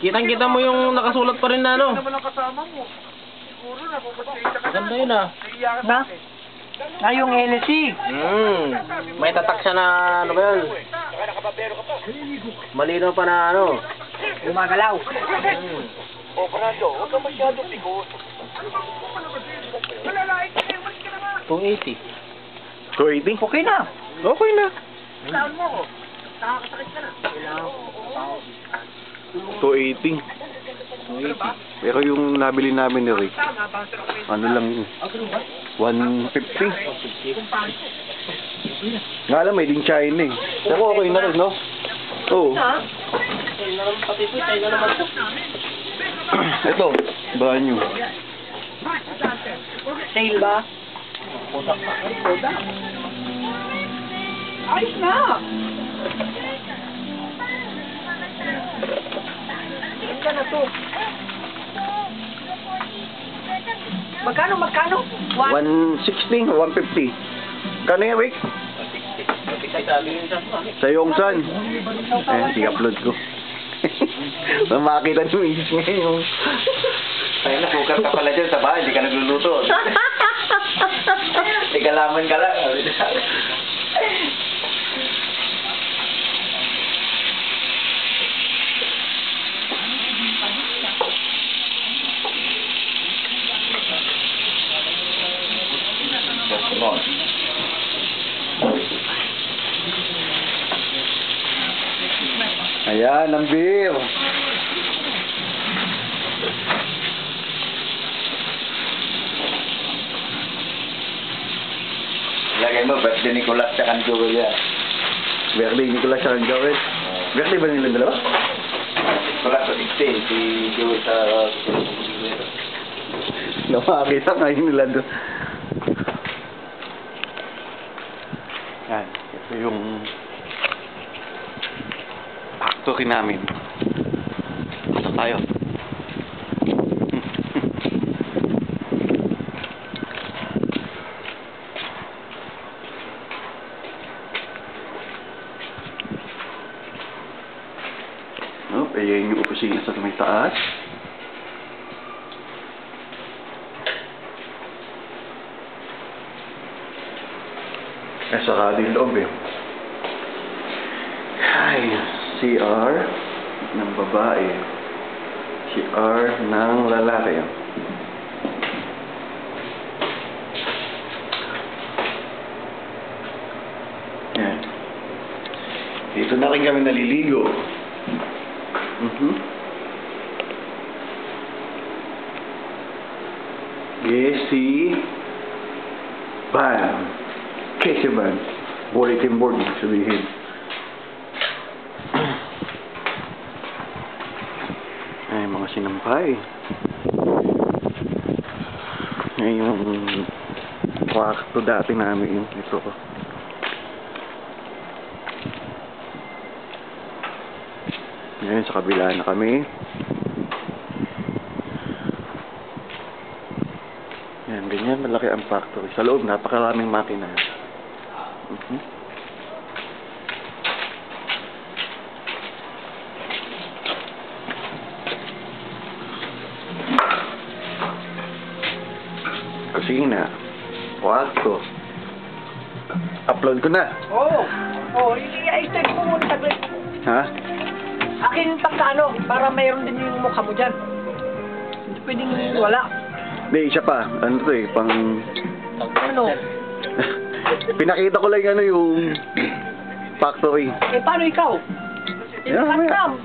Kitang-kita mo yung nakasulat pa rin na ano. naman ang kasama mo. Siguro na, pupunta ka Ganda yun ah. Na? ka eh. Na yung LC. Hmm. May tatak siya na ano ba yun? Malino pa na ano. Gumagalaw. Hmm. O, Fernando, huwag kang masyado bigot. Malalait ka eh, umalis ka na nga. 280. 280? Okay na. Okay na. Saan mo ko? Nakakasakit ka na. 280. 280. Pero yung nabili namin ni Rick, ano lang yun, 150. Nga alam, made in China eh. Pero okay na rin, no? Oo. Ito, brand new. Sale ba? Ayos na. Ganda na to. Magkano, magkano? One. 160 o 150. Kano yan, Rick? Sa Sa yung son. Eh, i-upload ko. Makakita nyo is ngayon. Ay, nasukar ka pala dyan sa bahay, hindi ka nagluluto. Hindi ka laman ka lang. On. Ayan, ang beer. Lagay mo, birthday ni Nicolas sa kanto yan. Birthday, Nicolas ang gawin. Birthday ba nilang dalawa? Nicolas sa 16, si Joel sa... Nakakita ngayon nila doon. Yan, ito yung factory namin. Pasok tayo. Oh, ayan yung opisina sa may saka din loob eh. Ay, CR ng babae. CR ng lalaki. Yan. Dito na rin kami naliligo. Mhm. Yes, si Van. Kasi Van. Bulletin board, sabihin. Ay, mga sinampay. Ay, yung kwarto dati namin ito. Ngayon, sa kabila na kami. Yan, ganyan malaki ang factory. Sa loob, napakaraming makina. Mhm. Kusina. Kwarto. Upload ko na. Oo. Oh, i-type mo muna saglit. Ha? Akin pang ano, para mayroon din yung mukha mo dyan. Hindi pwedeng wala. Hindi, isa pa. Ano to eh, pang... Ano? Pinakita ko lang ano yung factory. Eh, paano ikaw? Yeah.